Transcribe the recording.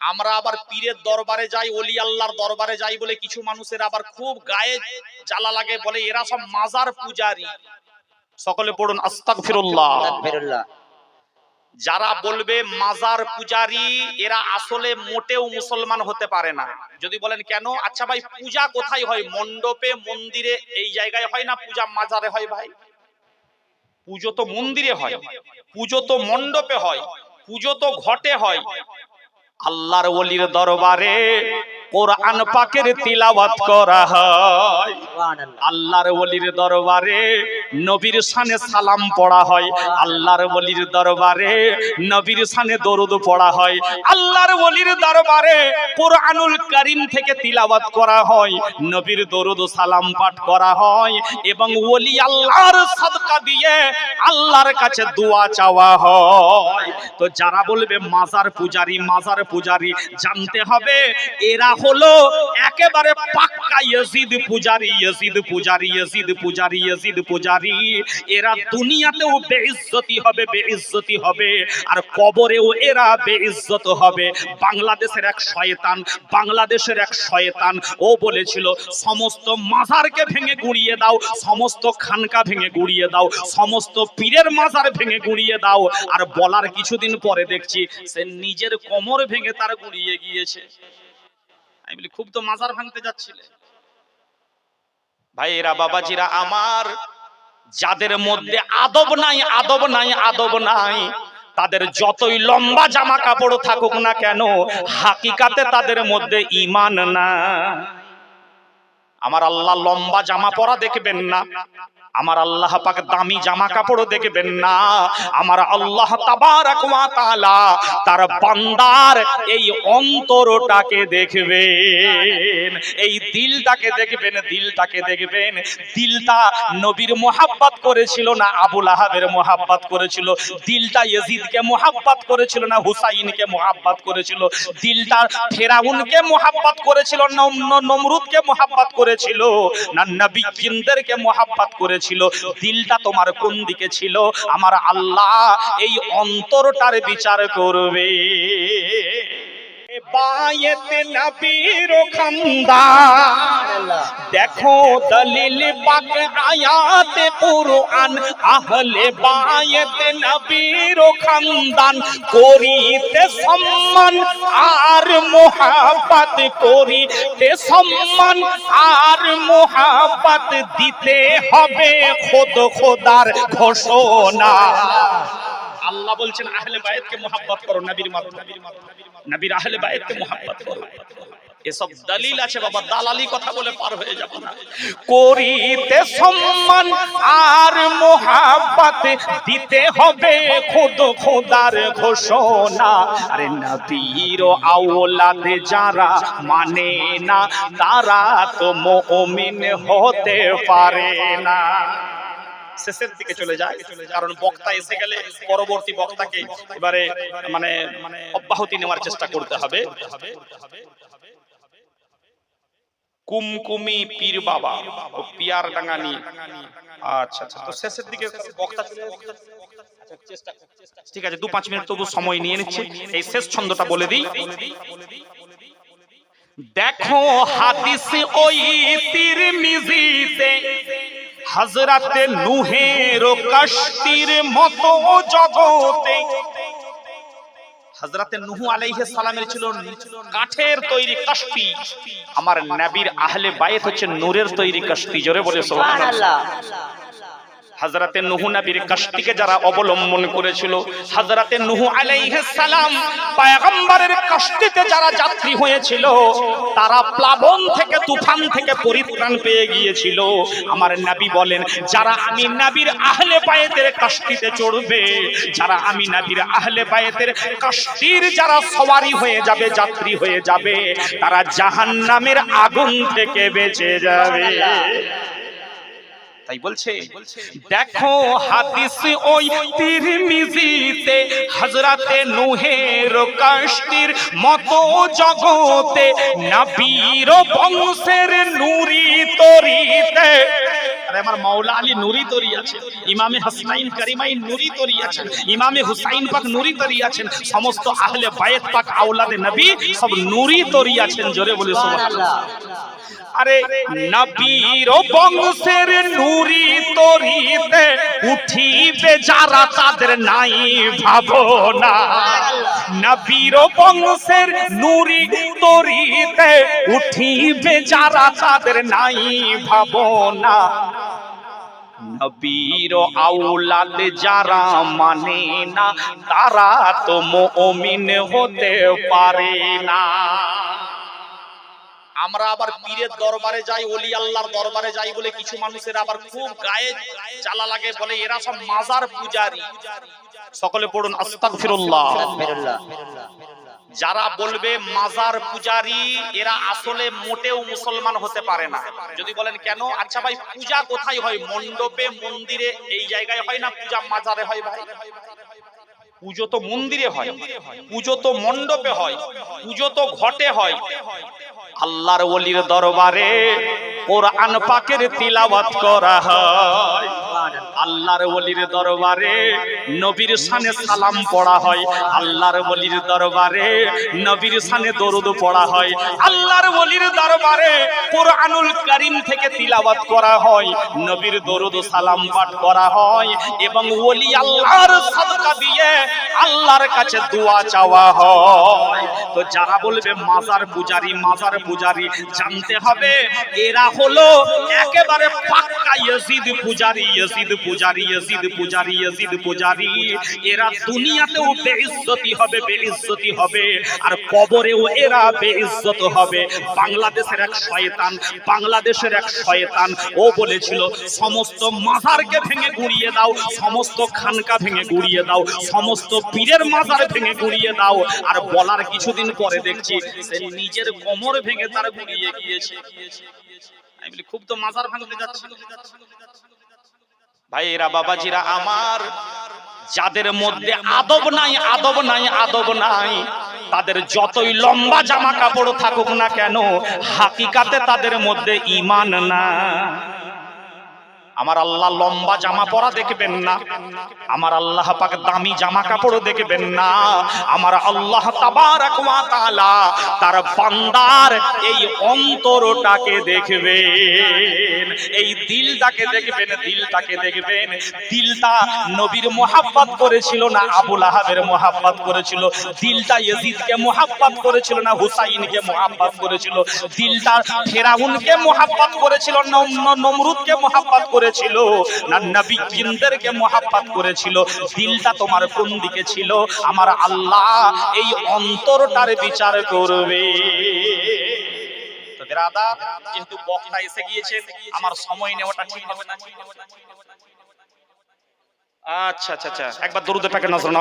আমরা আবার পীরের দরবারে যাই ওলি আল্লাহর দরবারে যাই বলে কিছু মানুষের আবার খুব গায়ে জ্বালা লাগে বলে এরা সব মাজার পূজারি। সকলে পড়ুন আস্তাগফিরুল্লাহ। যারা বলবে মাজার পূজারি এরা আসলে মোটেও মুসলমান হতে পারে না। যদি বলেন কেন? আচ্ছা ভাই পূজা কোথায় হয়? মণ্ডপে মন্দিরে এই জায়গায় হয় না পূজা মাজারে হয় ভাই? পুজো তো মন্দিরে হয় পুজো তো মণ্ডপে হয় পুজো তো ঘটে হয়। আল্লাহর ওলির দরবারে কোরআন পাকের তিলাওয়াত করা হয়। আল্লাহর ওলির দরবারে নবীর শানে সালাম পড়া হয়। আল্লাহর ওলির দরবারে নবীর শানে দরুদ পড়া হয়। আল্লাহর ওলির দরবারে কোরআনুল কারীম থেকে তিলাওয়াত করা হয়। নবীর দরুদ সালাম পাঠ করা হয় এবং ওলি আল্লাহর সাদকা দিয়ে আল্লাহর কাছে দোয়া চাওয়া হয়। তো যারা বলবে মাজার পূজারি মাজার পূজারি জানতে হবে এরা হলো একেবারে পাক্কা ইয়াজিদ পূজারি ইয়াজিদ পূজারি ইয়াজিদ পূজারি ইয়াজিদ পূজারি। এরা দুনিয়াতেও বেইজ্জতি হবে বেইজ্জতি হবে। আর কবরেও এরা বেইজ্জত হবে। বাংলাদেশের এক শয়তান, বাংলাদেশের এক শয়তান। ও বলেছিল, সমস্ত মাজারকে ভেঙে গুড়িয়ে দাও, সমস্ত খানকা ভেঙে গুড়িয়ে দাও, সমস্ত পীরের মাজার ভেঙে গুড়িয়ে দাও। আর বলার কিছুদিন পরে দেখছি, সে নিজের কোমর ভেঙে তার গুড়িয়ে গিয়েছে। আমি বলি, খুব তো মাজার ভাঙতে যাচ্ছিলে। ভাইয়েরা, বাবাজিরা, আমার যাদের মধ্যে আদব নাই আদব নাই আদব নাই, তাদের যতই লম্বা জামা কাপড় থাকুক না কেন, হাকিকাতে তাদের মধ্যে ইমান না আমার আল্লাহ লম্বা জামা পরা দেখবেন না। আমার আল্লাহ পাক দামি জামা কাপড় দেখবেন না। আমার আল্লাহ তাবারাক তার বান্দার এই অন্তরটাকে দেখবেন। এই দিলটাকে দেখবেন দিলটাকে দেখবেন। দিলটা নবীর মোহাব্বত করেছিল না আবুল আহাবের মোহাব্বত করেছিল? দিলটা ইয়াজিদকে মোহাব্বত করেছিল না হুসাইনকে মোহাব্বত করেছিল? দিলটা ফেরাউনকে মোহাব্বত করেছিল ন- নমরুদকে মোহাব্বত করেছিল? না নবী জিনদেরকে মোহাব্বত করেছিল? দিলটা তোমার কোন দিকে ছিল? আমার আল্লাহ এই অন্তরটার বিচার করবে। বায়েতে নবীর খানদান। দেখো দলিল পাক আয়াত কুরআন, আহলে বায়েত নবীর খানদান করিতে সম্মান আর মোহাব্বত করিতে সম্মান, আর মোহাব্বত দিতে হবে খোদ খোদার ঘোষণা। আল্লাহ বলছেন, আহলে বায়েতকে মোহাব্বত করো, নবীর মাধ্যমে। নবীর আহলে বায়েতকে মোহাব্বত করো। এসব দলিল আছে বাবা দালালি কথা বলে পার হয়ে যাব না। করিতে সম্মান আর মোহাব্বত দিতে হবে খুদ খোদার ঘোষণা। আরে নবীর আওলাদ যারা মানে না তারা তো মুমিন হতে পারে না। শেষের দিকে চলে যায় কারণ বক্তা এসে গেলে পরবর্তী বক্তাকে এবারে মানে অব্যাহতি নেওয়ার চেষ্টা করতে হবে। কুমকুমি পীর বাবা ও পিয়ার ডাঙ্গানি আচ্ছা আচ্ছা তো শেষের দিকে বক্তা চলে ঠিক আছে দু পাঁচ মিনিট তবু সময় নিয়ে নিচ্ছি। এই শেষ ছন্দটা বলে দিই। দেখো হাদিস ওই তিরমিজিতে হজরতে নুহের কষ্টির মতো জগতে নুহু আলাইহে সালামের কাঠের তৈরি আমার নবীর আহলে বাইত হচ্ছে নূরের তৈরি কষ্টি জোরে বলে সোহান হজরতে নুহু নবীর কষ্টিকে যারা অবলম্বন করেছিল হাজরাতে নুহু আলাইহিস সালাম পয়গম্বরের কষ্টিতে যারা যাত্রী হয়েছিল, তারা প্লাবন থেকে, তুফান থেকে পরিত্রাণ পেয়ে গিয়েছিল। আমার নবী বলেন, যারা আমি নবীর আহলে বায়েতের কষ্টিতে চড়বে, যারা আমি নবীর আহলে বায়েতের কষ্টির যারা সওয়ারি হয়ে যাবে, যাত্রী হয়ে যাবে, তারা জাহান্নামের আগুন থেকে বেঁচে যাবে। তাই বলছে দেখো হাদিস ওই তিরমিজিতে হযরতে নূহের কাশতির মতো জগতে নবীর বংশের নূরি তরিতে আরে আমার মাওলা আলী নুরি তরি আছেন ইমামে হাসনাইন কারিমাইন নুরি তরি আছেন ইমামে হুসাইন পাক নুরি তরি আছেন সমস্ত আহলে বায়েত পাক আওলাদে নবী সব নুরি তরি আছেন জোরে বলে সুবহানাল্লাহ। আরে নবীর বংশের নুরি তরিতে উঠিবে যারা তাদের নাই ভাবনা। নবীর বংশের নুরি তরিতে উঠিবে যারা তাদের নাই ভাবনা। নবীর আউলাদ যারা মানে না, তারা তো মুমিন হতে পারে না। আমরা আবার পীরের দরবারে যাই অলি আল্লাহর দরবারে যাই বলে কিছু মানুষের আবার খুব গায়ে চালা লাগে বলে এরা সব মাজার পূজারি। সকলে পড়ুন, আস্তাগফিরুল্লাহ। যারা বলবে মাজার পূজারি, এরা আসলে মোটেও মুসলমান হতে পারে না। যদি বলেন কেন? আচ্ছা ভাই, পূজা কোথায় হয়? মণ্ডপে, মন্দিরে, এই জায়গায় হয় না পূজা মাজারে হয় ভাই? পুজো তো মন্দিরে হয়, পুজো তো মণ্ডপে হয়, পুজো তো ঘটে হয়। আল্লাহর ওলির দরবারে কোরআন পাকের তিলাওয়াত করা হয়। আল্লাহর ওলির দরবারে নবীর শানে সালাম পড়া হয়। আল্লাহর ওলির দরবারে নবীর শানে দরুদ পড়া হয়। আল্লাহর ওলির দরবারে কোরআনুল কারীম থেকে তিলাওয়াত করা হয়। নবীর দরুদ সালাম পাঠ করা হয় এবং ওলি আল্লাহর সাদকা দিয়ে আল্লাহর কাছে দোয়া চাওয়া হয়। তো যারা বলবে মাজার পূজারি মাজার পূজারি, জানতে হবে, এরা হলো একেবারে পাক্কা ইয়াজিদ পূজারি, ইয়াজিদ পূজারি ইয়াজিদ পূজারি ইয়াজিদ, পূজারি। এরা দুনিয়াতেও বেইজ্জতি হবে বেইজ্জতি হবে। আর কবরেও এরা বেইজ্জত হবে। বাংলাদেশের এক শয়তান, বাংলাদেশের এক শয়তান। ও বলেছিল, সমস্ত মাজারকে ভেঙে গুড়িয়ে দাও, সমস্ত খানকা ভেঙে গুড়িয়ে দাও, সমস্ত পীরের মাজার ভেঙে গুড়িয়ে দাও। আর বলার কিছুদিন পরে দেখছি, সে নিজের কোমর ভেঙে তার গুড়িয়ে গিয়েছে। আমি বলি, খুব তো মাজার ভাঙতে যাচ্ছে? ভাইয়েরা, বাবাজিরা আমার, যাদের মধ্যে আদব নাই আদব নাই আদব নাই, তাদের যতই লম্বা জামা কাপড় থাকুক না কেন, হাকিকাতে তাদের মধ্যে ইমান না আমার আল্লাহ লম্বা জামা পরা দেখবেন না। আমার আল্লাহ পাক দামি জামা কাপড় দেখবেন না। আমার আল্লাহ তাবারাক ওয়া তাআলা তার বান্দার এই অন্তরটাকে দেখবেন। এই দিলটাকে দেখবেন দিলটাকে দেখবেন। দিলটা নবীর মোহাব্বত করেছিল না আবুল আহাবের মোহাব্বত করেছিল? দিলটা ইয়াজিদকে মোহাব্বত করেছিল না হুসাইনকে মোহাব্বত করেছিল? দিলটা ফেরাউনকে মোহাব্বত করেছিল না নমরুদকে মোহাব্বত করেছিল, না নবী জিনদেরকে মোহাব্বত করেছিল, দিলটা তোমার কোন দিকে ছিল? আমার আল্লাহ এই অন্তরটার বিচার করবে। তো যেহেতু বক্তা এসে গিয়েছেন আমার সময় নেওয়াটা ঠিক হবে না? আচ্ছা আচ্ছা আচ্ছা একবার দরুদে প্যাকেট নজর না